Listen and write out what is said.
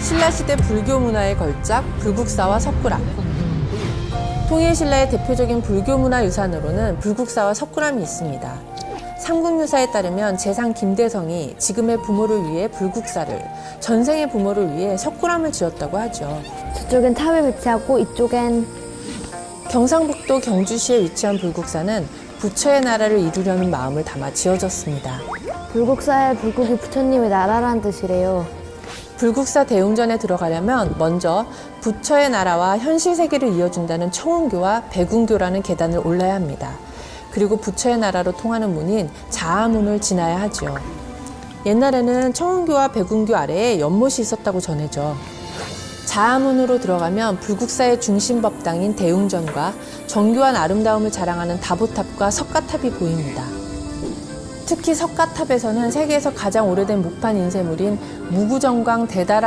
신라시대 불교 문화의 걸작 불국사와 석굴암. 통일신라의 대표적인 불교 문화 유산으로는 불국사와 석굴암이 있습니다. 삼국유사에 따르면 재상 김대성이 지금의 부모를 위해 불국사를, 전생의 부모를 위해 석굴암을 지었다고 하죠. 저쪽엔 탑을 위치하고 이쪽엔 경상북도 경주시에 위치한 불국사는 부처의 나라를 이루려는 마음을 담아 지어졌습니다. 불국사의 불국이 부처님의 나라라는 뜻이래요. 불국사 대웅전에 들어가려면 먼저 부처의 나라와 현실 세계를 이어준다는 청운교와 백운교라는 계단을 올라야 합니다. 그리고 부처의 나라로 통하는 문인 자아문을 지나야 하죠. 옛날에는 청운교와 백운교 아래에 연못이 있었다고 전해져. 자아문으로 들어가면 불국사의 중심 법당인 대웅전과 정교한 아름다움을 자랑하는 다보탑과 석가탑이 보입니다. 특히 석가탑에서는 세계에서 가장 오래된 목판 인쇄물인 무구정광 대다란